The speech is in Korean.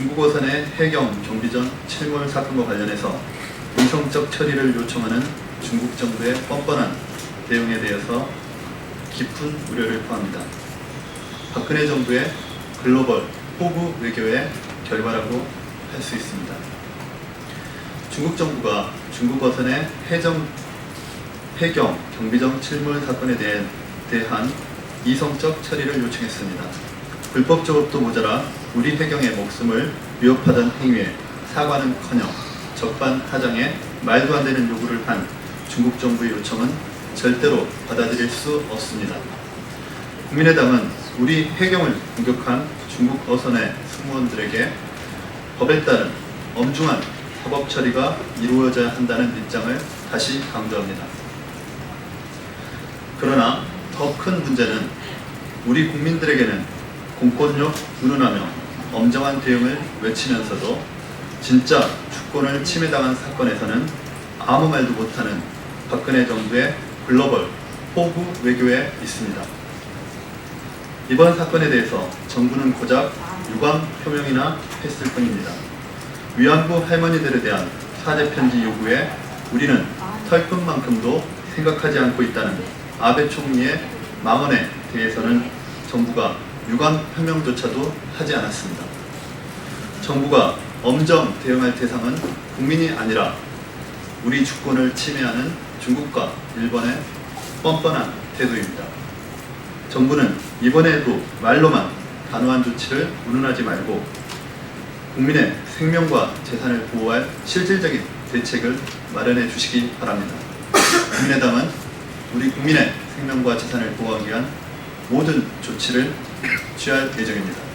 중국 어선의 해경 경비전 침몰 사건과 관련해서 이성적 처리를 요청하는 중국 정부의 뻔뻔한 대응에 대해서 깊은 우려를 표합니다. 박근혜 정부의 글로벌 호구 외교의 결과라고 할 수 있습니다. 중국 정부가 중국 어선의 해정, 해경 경비정 침몰 사건에 대한 이성적 처리를 요청했습니다. 불법 조업도 모자라 우리 해경의 목숨을 위협하던 행위에 사과는커녕 적반하장에 말도 안 되는 요구를 한 중국 정부의 요청은 절대로 받아들일 수 없습니다. 국민의당은 우리 해경을 공격한 중국 어선의 승무원들에게 법에 따른 엄중한 사법 처리가 이루어져야 한다는 입장을 다시 강조합니다. 그러나 더 큰 문제는 우리 국민들에게는 공권력 운운하며 엄정한 대응을 외치면서도 진짜 주권을 침해당한 사건에서는 아무 말도 못하는 박근혜 정부의 글로벌 호구 외교에 있습니다. 이번 사건에 대해서 정부는 고작 유감 표명이나 했을 뿐입니다. 위안부 할머니들에 대한 사죄 편지 요구에 우리는 털끝만큼도 생각하지 않고 있다는 아베 총리의 망언에 대해서는 정부가 유감 표명조차도 하지 않았습니다. 정부가 엄정 대응할 대상은 국민이 아니라 우리 주권을 침해하는 중국과 일본의 뻔뻔한 태도입니다. 정부는 이번에도 말로만 단호한 조치를 운운하지 말고 국민의 생명과 재산을 보호할 실질적인 대책을 마련해 주시기 바랍니다. 국민의당은 우리 국민의 생명과 재산을 보호하기 위한 모든 조치를 취할 예정입니다.